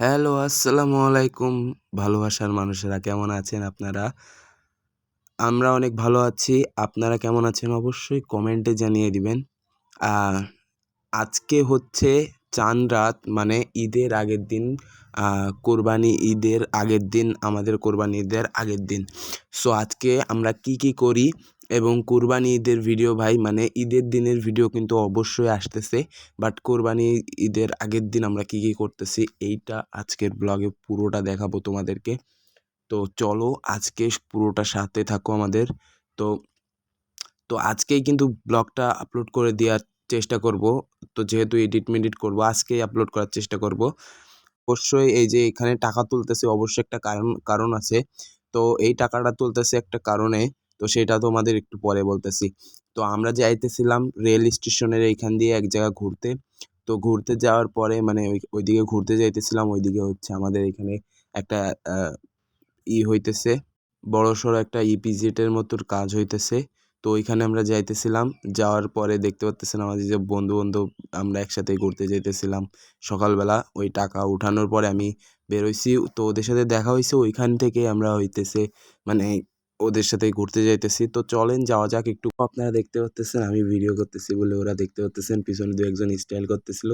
Hello, আসসালামু আলাইকুম। ভালোবাসার মানুষেরা, কেমন আছেন আপনারা? আমরা অনেক ভালো আছি। আপনারা কেমন আছেন অবশ্যই কমেন্টে জানিয়ে দিবেন। আজকে হচ্ছে চান রাত মানে ঈদের আগের দিন কোরবানি ঈদের আগের দিন, আমাদের কোরবানি ঈদের আগের দিন। সো আজকে আমরা কি কি করি? এবং কোরবানি ঈদের ভিডিও ভাই মানে ঈদের দিনের ভিডিও কিন্তু অবশ্যই আসতেছে। বাট কোরবানি ঈদের আগের দিন আমরা কী কী করতেছি, এইটা আজকের ব্লগে পুরোটা দেখাবো তোমাদেরকে। তো চলো আজকে পুরোটা সাথে থাকো আমাদের। তো তো আজকেই কিন্তু ব্লগটা আপলোড করে দেওয়ার চেষ্টা করব। তো যেহেতু এডিট মেডিট করব, আজকেই আপলোড করার চেষ্টা করব। অবশ্যই এই যে এখানে টাকা তুলতেছে, অবশ্যই একটা কারণ কারণ আছে। তো এই টাকাটা তুলতেছে একটা কারণে তো সেটা তোমাদের একটু পরে বলতেছি। তো আমরা যাইতেছিলাম রেল স্টেশনের এইখান দিয়ে এক জায়গা ঘুরতে। তো ঘুরতে যাওয়ার পরে মানে ওই, ওইদিকে ঘুরতে যাইতেছিলাম, ওইদিকে হচ্ছে আমাদের এখানে একটা ই হইতেছে বড় সড়ো একটা ইপিজেটের মতোর কাজ হইতেছে। তো ওইখানে আমরা যাইতেছিলাম, যাওয়ার পরে দেখতে পাচ্তেছেন আমাদের যে বন্ধু বান্ধব আমরা একসাথে ঘুরতে যাইতেছিলাম সকালবেলা। ওই টাকা উঠানোর পরে আমি বেরোইছি। তো ওদের সাথে দেখা হয়েছে ওইখান থেকে আমরা হইতেছে মানে ওদের সাথে ঘুরতে যাইতেছি। তো চলেন যাওয়া যাক একটু। আপনারা দেখতে পাচ্তেছেন আমি ভিডিও করতেছি বলে ওরা দেখতে পাচ্তেছেন পিছনে দু একজন স্টাইল করতেছিল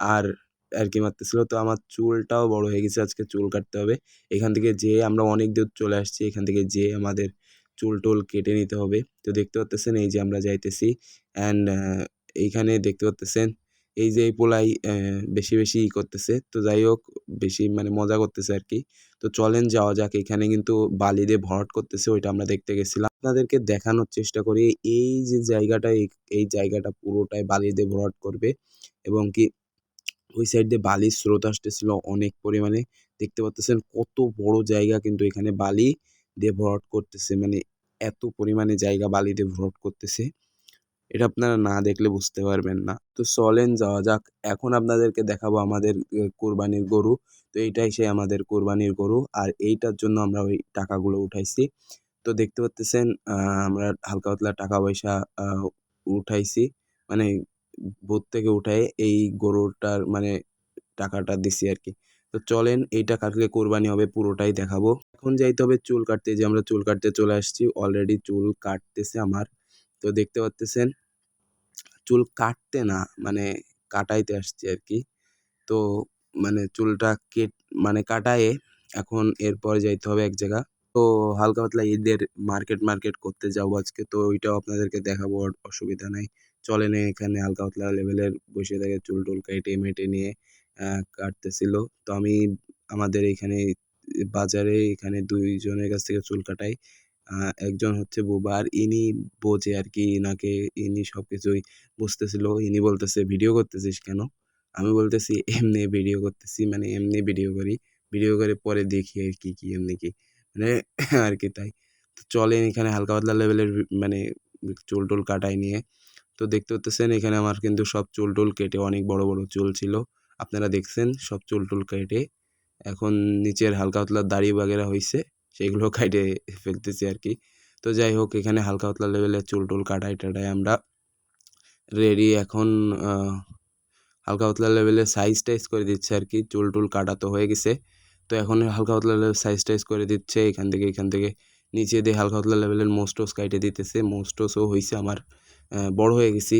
আর আর কি মারতেছিল। তো আমার চুলটাও বড় হয়ে গেছে, আজকে চুল কাটতে হবে। এখান থেকে যেয়ে আমরা অনেক দূর চলে আসছি, এখান থেকে যেয়ে আমাদের চুল টুল কেটে নিতে হবে। তো দেখতে পাচ্তেছেন এই যে আমরা যাইতেছি অ্যান্ড এইখানে দেখতে পাচ্তেছেন এই যে এই পোলাই বেশি বেশি ই করতেছে। তো যাই হোক বেশি মানে মজা করতেছে আর কি তো চলেন যাওয়া যাক, এখানে কিন্তু বালি দিয়ে ভরাট করতেছে, ওইটা আমরা দেখতে গেছিলাম। আপনাদেরকে দেখানোর চেষ্টা করি, এই যে জায়গাটা, এই জায়গাটা পুরোটাই বালি দিয়ে ভরাট করবে এবং কি ওই সাইড দিয়ে বালির স্রোত আসতেছিল অনেক পরিমাণে। দেখতে পাচ্তেছেন কত বড় জায়গা কিন্তু এখানে বালি দিয়ে ভরাট করতেছে মানে এত পরিমাণে জায়গা বালি দিয়ে ভরাট করতেছে। এটা আপনারা না দেখলে বুঝতে পারবেন না। তো চলেন যাওয়া যাক। এখন আপনাদেরকে দেখাবো আমাদের কোরবানির গরু। তো এইটাই সে আমাদের কোরবানির গরু। আর এইটার জন্য আমরা ওই টাকাগুলো উঠাইছি। তো দেখতে পাচ্তেছেন আমরা হালকা পাতলা টাকা পয়সা উঠাইছি। মানে বোধ থেকে উঠাই এই গরুটার মানে টাকাটা দিছি আর কি তো চলেন এইটা কাটলে কোরবানি হবে পুরোটাই দেখাবো। এখন যাইতে হবে চুল কাটতে। যে আমরা চুল কাটতে চলে আসছি, অলরেডি চুল কাটতেছে আমার। তো দেখতে পাচ্তেছেন চুল কাটতে না মানে কাটাইতে আসছি আর কি। তো মানে চুলটা কেট মানে কাটায়ে এখন এরপর যাইতে হবে এক জায়গা। তো হালকা পাতলা ঈদের মার্কেট মার্কেট করতে যাব আজকে, তো ওইটাও আপনাদেরকে দেখাবো অসুবিধা নাই। চলেন এখানে হালকা পাতলা লেভেলের বসে থাকে চুল টুল কেটে মেটে নিয়ে কাটতেছিল। তো আমি আমাদের এখানে, বাজারে এখানে দুইজনের কাছ থেকে চুল কাটাই। একজন হচ্ছে বুবা আর ইনি বোঝে আর কি ইনাকে, ইনি সব কিছুই বুঝতেছিল, ইনি বলতেছে, ভিডিও করতেছিস কেন? আমি বলতেছি, এমনি ভিডিও করতেছি মানে এমনি ভিডিও করি, ভিডিও করে পরে দেখি আর কি কি এমনি কি। মানে আর কি তাই। তো চলেন এখানে হালকা পাতলা লেভেলের মানে চুল টুল কাটাই নিয়ে। তো দেখতে পাচ্তেছেন, এখানে আমার কিন্তু সব চুল টুল কেটে অনেক বড় বড় চুল ছিল। আপনারা দেখছেন, সব চুল টুল কেটে এখন নিচের হালকা পাতলা দাড়ি বাগেরা হয়েছে সেগুলো কাটে ফেলতেছি আর কি তো যাই হোক এখানে হালকা পাতলা লেভেলের চুল টুল কাটাই টাটাই আমরা রেডি এখন হালকা পাতলা লেভেলের সাইজ টাইজ করে দিচ্ছে আর কি চুল টুল কাটা তো হয়ে গেছে। তো এখন হালকা পাতলা লেভেলের সাইজ টাইজ করে দিচ্ছে। এখান থেকে এখান থেকে নিচে দিয়ে হালকা পাতলা লেভেলের মোস্টোস কাইটে দিতেছে। মোস্টোসও হয়েছে আমার বড় হয়ে গেছি।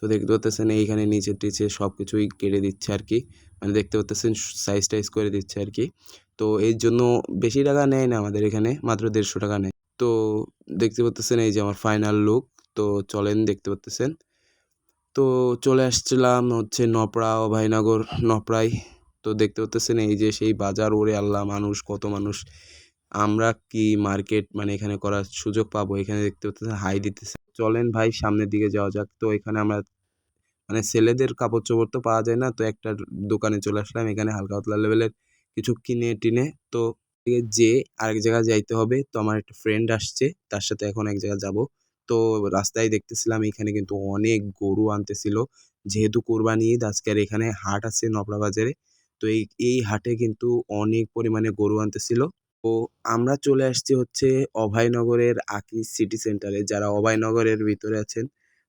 তো দেখতে পাচ্তেছেন এইখানে নিচে টিচে সব কিছুই কেটে দিচ্ছে আর কি মানে দেখতে পাচ্তেছেন সাইজ টাইজ করে দিচ্ছে আর কি তো এর জন্য বেশি টাকা নেয় না আমাদের এখানে, মাত্র দেড়শো টাকা নেয়। তো দেখতে পাচ্তেছেন এই যে আমার ফাইনাল লুক তো চলেন দেখতে পাচ্তেছেন তো চলে আসছিলাম হচ্ছে নপড়া অভয়নগর নপড়ায়। তো দেখতে পাচ্তেছেন এই যে সেই বাজার, ওরে আল্লাহ, মানুষ কত মানুষ। আমরা কি মার্কেট মানে এখানে করার সুযোগ পাবো? এখানে দেখতে পাচ্ছেন হাই দিতেছে। চলেন ভাই, সামনের দিকে যাওয়া যাক। তো এখানে আমরা মানে ছেলেদের কাপড় চোপড় তো পাওয়া যায় না। তো একটা দোকানে চলে আসলাম। এখানে হালকা পাতলা লেভেলের কিছু কিনে টিনে তো যে আরেক জায়গায় যাইতে হবে। তো আমার একটা ফ্রেন্ড আসছে। তার সাথে এখন এক জায়গায় যাব। তো রাস্তায় দেখতেছিলাম এখানে কিন্তু অনেক গরু আনতেছিল। যেহেতু কোরবানি ঈদ আজকের এখানে হাট আছে নবরা বাজারে। তো এই এই হাটে কিন্তু অনেক পরিমাণে গরু আনতেছিল। তো আমরা চলে আসছি হচ্ছে অভয়নগরের আকি সিটি সেন্টারে। যারা অভয়নগরের ভিতরে আছেন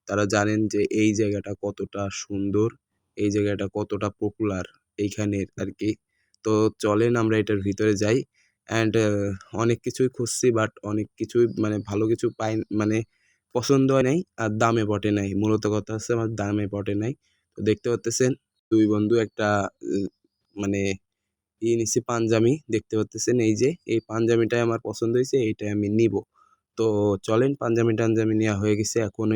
তারা জানেন যে এই জায়গাটা কতটা সুন্দর, এই জায়গাটা কতটা পপুলার এইখানের আর কি তো চলেন আমরা এটার ভিতরে যাই অ্যান্ড অনেক কিছুই খুঁজছি বাট অনেক কিছুই মানে ভালো কিছু পাই মানে পছন্দ হয় নাই আর দামে পটে নাই। মূলত কথা হচ্ছে আমার দামে পটে নাই। তো দেখতে পাচ্তেছেন দুই বন্ধু একটা মানে ই নিছি পাঞ্জাবি দেখতে পাচ্তেছেন এই যে, এই পাঞ্জাবিটাই আমার পছন্দ হয়েছে, এইটাই আমি নিব। তো চলেন পাঞ্জাবি টাঞ্জাবি নেওয়া হয়ে গেছে। এখন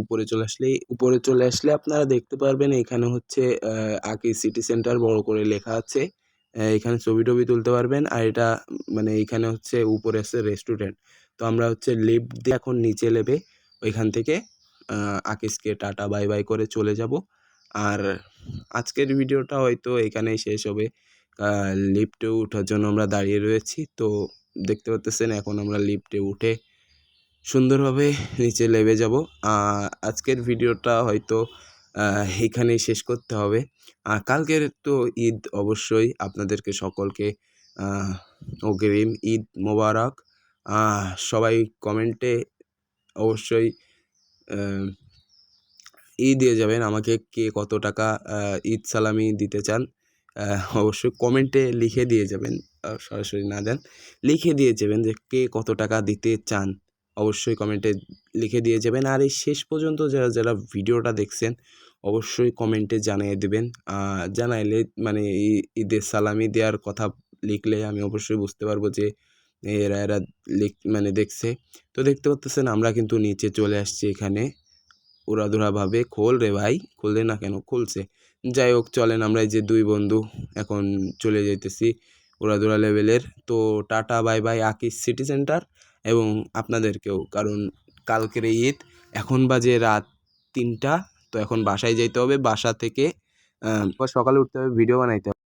উপরে চলে আসলে উপরে চলে আসলে আপনারা দেখতে পারবেন এখানে হচ্ছে আকি সিটি সেন্টার বড় করে লেখা আছে। এখানে ছবি টবি তুলতে পারবেন। আর এটা মানে এখানে হচ্ছে উপরে আছে রেস্টুরেন্ট তো আমরা হচ্ছে লিফট দিয়ে এখন নিচে নেবে। ওইখান থেকে আকিসকে টাটা, বাই বাই করে চলে যাব। আর আজকের ভিডিওটা হয়তো এখানেই শেষ হবে। লিফটে ওঠার জন্য আমরা দাঁড়িয়ে রয়েছি। তো দেখতে পাচ্তেছেন এখন আমরা লিফটে উঠে সুন্দরভাবে নিচে নেমে যাব। আজকের ভিডিওটা হয়তো এখানেই শেষ করতে হবে। কালকের তো ঈদ অবশ্যই আপনাদেরকে সকলকে অগ্রিম ঈদ মোবারক। সবাই কমেন্টে অবশ্যই ই দিয়ে যাবেন আমাকে কে কত টাকা ঈদ সালামি দিতে চান। অবশ্যই কমেন্টে লিখে দিয়ে যাবেন সরাসরি না দেন, লিখে দিয়ে যাবেন যে কে কত টাকা দিতে চান। অবশ্যই কমেন্টে লিখে দিয়ে যাবেন। আর এই শেষ পর্যন্ত যারা যারা ভিডিওটা দেখছেন, অবশ্যই কমেন্টে জানিয়ে দেবেন। জানাইলে মানে ঈদের সালামি দেওয়ার কথা লিখলে আমি অবশ্যই বুঝতে পারব যে এরা এরা লিখ মানে দেখছে। তো দেখতে পাচ্ছেন আমরা কিন্তু নিচে চলে আসছি এখানে। উড়াধুরাভাবে। খোল রে ভাই, খুললে না কেন? খুলছে। যাই হোক, চলেন আমরা এই যে দুই বন্ধু এখন চলে যাইতেছি উড়াধুরা লেভেলের তো টাটা, বাই বাই আকিস সিটি সেন্টার। এবং আপনাদেরকেও। কারণ কালকের ঈদ, এখন বাজে রাত তিনটা, তো এখন বাসায় যেতে হবে। বাসা থেকে সকালে উঠতে হবে, ভিডিও বানাইতে হবে